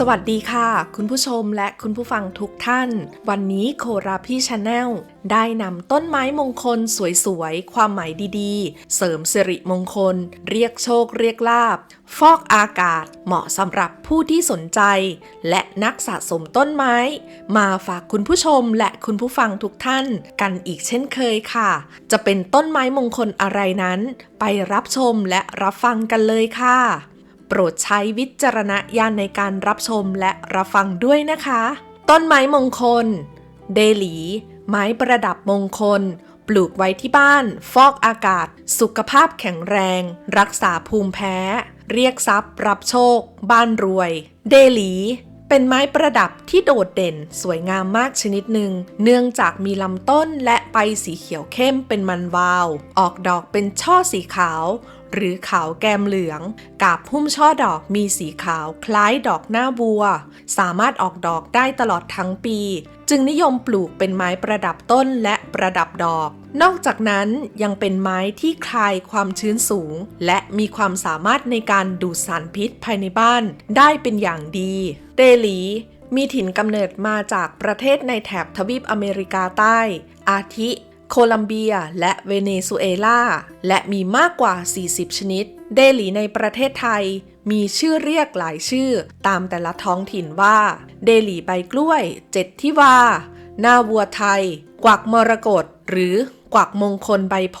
สวัสดีค่ะ คุณผู้ชมและคุณผู้ฟังทุกท่าน วันนี้โคราพี่ชาแนลได้นำต้นไม้มงคลสวยๆ ความหมายดีๆ เสริมสิริมงคล เรียกโชคเรียกลาบ ฟอกอากาศเหมาะสำหรับผู้ที่สนใจ และนักสะสมต้นไม้ มาฝากคุณผู้ชมและคุณผู้ฟังทุกท่าน กันอีกเช่นเคยค่ะ จะเป็นต้นไม้มงคลอะไรนั้น ไปรับชมและรับฟังกันเลยค่ะ โปรดใช้วิจารณญาณในการรับชมและรับฟังด้วยนะคะ ต้นไม้มงคล เดลี ไม้ประดับมงคล ปลูกไว้ที่บ้าน ฟอกอากาศ สุขภาพแข็งแรง รักษาภูมิแพ้ เรียกทรัพย์ รับโชค บ้านรวย เดลีเป็นไม้ประดับที่โดดเด่นสวยงามมากชนิดหนึ่ง เนื่องจากมีลำต้นและใบสีเขียวเข้มเป็นมันวาว ออกดอกเป็นช่อสีขาว หรือขาวแกมเหลือง กาบพุ่มช่อดอกมีสีขาวคล้ายดอกหน้าบัว สามารถออกดอกได้ตลอดทั้งปี จึงนิยมปลูกเป็นไม้ประดับต้นและประดับดอก นอกจากนั้นยังเป็นไม้ที่คลายความชื้นสูง และมีความสามารถในการดูดสารพิษภายในบ้าน ได้เป็นอย่างดีเดลีมีถิ่นกำเนิดมาจากประเทศในแถบทวีปอเมริกาใต้ อาทิ โคลัมเบีย และเวเนซุเอลา และมีมากกว่า 40 ชนิด เดลีในประเทศไทย มีชื่อเรียกหลายชื่อ ตามแต่ละท้องถิ่นว่า เดลีใบกล้วย เจ็ดทิวา หน้าวัวไทย กวักมรกตหรือกวักมงคลใบโพ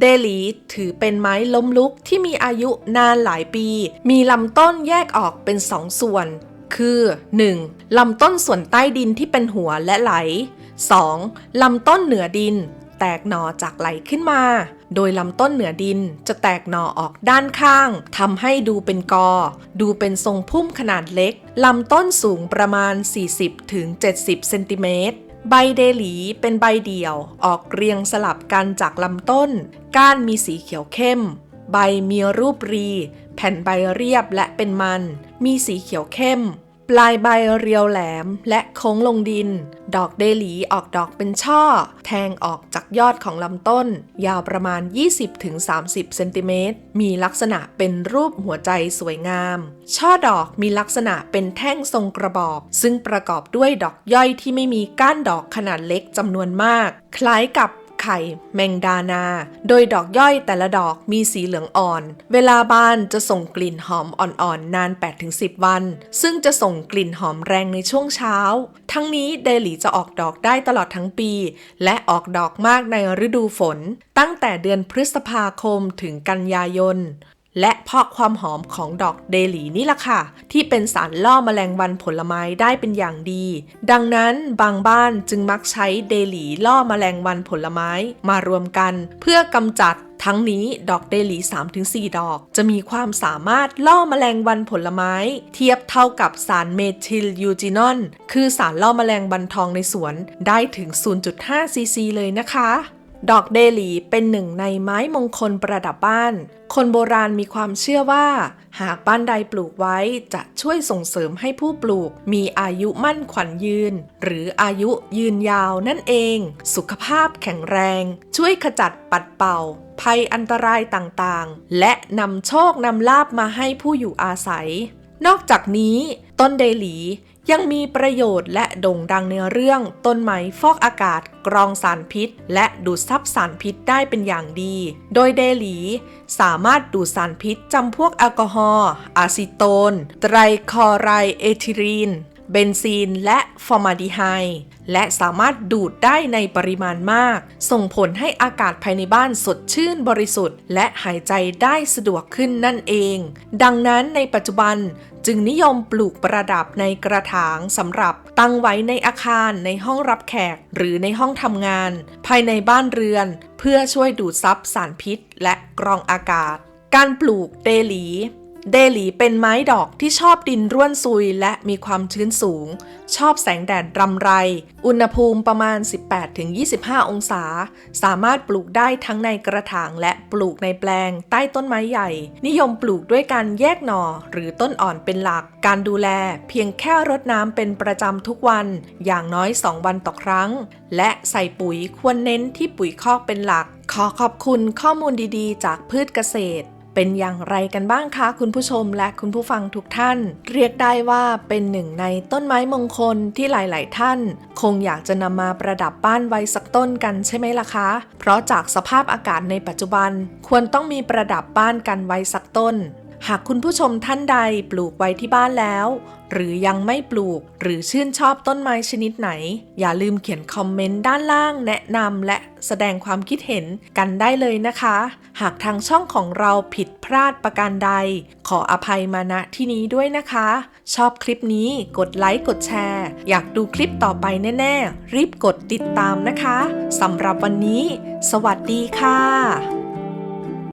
เดลีถือเป็นไม้ล้มลุกที่มีอายุนานหลายปี มีลำต้นแยกออกเป็นสองส่วน คือ 1. ลำต้นส่วนใต้ดินที่เป็นหัวและไหล 2. ลำต้นเหนือดิน แตกหน่อจากไหลขึ้นมา โดยลำต้นเหนือดินจะแตกหน่อออกด้านข้างทำให้ดูเป็นกอ ดูเป็นทรงพุ่มขนาดเล็ก ลำต้นสูงประมาณ 40-70 เซนติเมตรใบเดหลีเป็นใบเดี่ยว ออกเรียงสลับกันจากลำต้น ก้านมีสีเขียวเข้ม ใบมีรูปรี แผ่นใบเรียบและเป็นมัน มีสีเขียวเข้ม ปลายใบเรียวแหลมและโค้งลงดิน ดอกเดหลีออกดอกเป็นช่อ แทงออกจากยอดของลำต้น ยาวประมาณ 20-30 เซนติเมตร มีลักษณะเป็นรูปหัวใจสวยงาม ช่อดอกมีลักษณะเป็นแท่งทรงกระบอก ซึ่งประกอบด้วยดอกย่อยที่ไม่มีก้านดอกขนาดเล็กจำนวนมาก คล้ายกับ ไข่ แมงดานา โดยดอกย่อยแต่ละดอกมีสีเหลืองอ่อน เวลาบานจะส่งกลิ่นหอมอ่อนๆนาน 8-10 วัน ซึ่งจะส่งกลิ่นหอมแรงในช่วงเช้า ทั้งนี้เดลีจะออกดอกได้ตลอดทั้งปี และออกดอกมากในฤดูฝน ตั้งแต่เดือนพฤษภาคมถึงกันยายน และเพาะความหอมของดอกเดลีนี่ล่ะค่ะ ที่เป็นสารล่อแมลงวันผลไม้ได้เป็นอย่างดี ดังนั้นบางบ้านจึงมักใช้เดลีล่อแมลงวันผลไม้มารวมกัน เพื่อกำจัดทั้งนี้ดอกเดลี3-4 ดอก จะมีความสามารถล่อแมลงวันผลไม้ เทียบเท่ากับสารเมทิลยูจินอลคือสารล่อแมลงวันทองในสวนได้ถึง 0.5 ซีซีเลยนะคะ ดอกเดลีเป็นหนึ่งในไม้มงคลประดับบ้าน คนโบราณมีความเชื่อว่า หากบ้านใดปลูกไว้จะช่วยส่งเสริมให้ผู้ปลูก มีอายุมั่นขวัญยืน หรืออายุยืนยาวนั่นเอง สุขภาพแข็งแรง ช่วยขจัดปัดเป่า ภัยอันตรายต่างๆ และนำโชคนำลาบมาให้ผู้อยู่อาศัย นอกจากนี้ ต้นเดลี ยังมีประโยชน์และโด่งดังในเรื่องต้นไม้ฟอกอากาศ กรองสารพิษ และดูดซับสารพิษได้เป็นอย่างดี โดยเดลี สามารถดูดสารพิษจำพวกแอลกอฮอล์อะซิโตน ไตรคลอไรเอทิลีน เบนซีน และฟอร์มาดีไฮด์และสามารถดูดได้ในปริมาณมาก ส่งผลให้อากาศภายในบ้านสดชื่นบริสุทธิ์ และหายใจได้สะดวกขึ้นนั่นเอง ดังนั้นในปัจจุบันจึงนิยมปลูกประดับในกระถางสำหรับตั้งไว้ในอาคารในห้องรับแขก หรือในห้องทำงาน ภายในบ้านเรือน เพื่อช่วยดูดซับสารพิษ และกรองอากาศ การปลูกเดหลี เดหลีเป็นไม้ดอกที่ชอบดินร่วนซุยและมีความชื้นสูง ชอบแสงแดดรำไร อุณหภูมิประมาณ 18-25 องศา สามารถปลูกได้ทั้งในกระถางและปลูกในแปลง ใต้ต้นไม้ใหญ่ นิยมปลูกด้วยการแยกหน่อหรือต้นอ่อนเป็นหลัก การดูแล เพียงแค่รดน้ำเป็นประจำทุกวัน อย่างน้อย 2 วันต่อครั้ง และใส่ปุ๋ยควรเน้นที่ปุ๋ยคอกเป็นหลัก ขอขอบคุณข้อมูลดีๆ จากพืชเกษตร เป็นอย่างไรกันบ้างคะคุณผู้ชมและคุณผู้ฟังทุกท่าน เรียกได้ว่าเป็นหนึ่งในต้นไม้มงคลที่หลาย ๆ ท่าน คงอยากจะนำมาประดับบ้านไว้สักต้นกันใช่ไหมล่ะคะ เพราะจากสภาพอากาศในปัจจุบัน ควรต้องมีประดับบ้านกันไว้สักต้นหากคุณผู้ชมท่านใดปลูกไว้ที่บ้านแล้ว หรือยังไม่ปลูก หรือชื่นชอบต้นไม้ชนิดไหน อย่าลืมเขียนคอมเมนต์ด้านล่างแนะนำและแสดงความคิดเห็นกันได้เลยนะคะ หากทางช่องของเราผิดพลาดประการใด ขออภัยมาณที่นี้ด้วยนะคะ ชอบคลิปนี้กดไลค์กดแชร์ อยากดูคลิปต่อไปแน่ ๆ รีบกดติดตามนะคะสำหรับวันนี้ สวัสดีค่ะ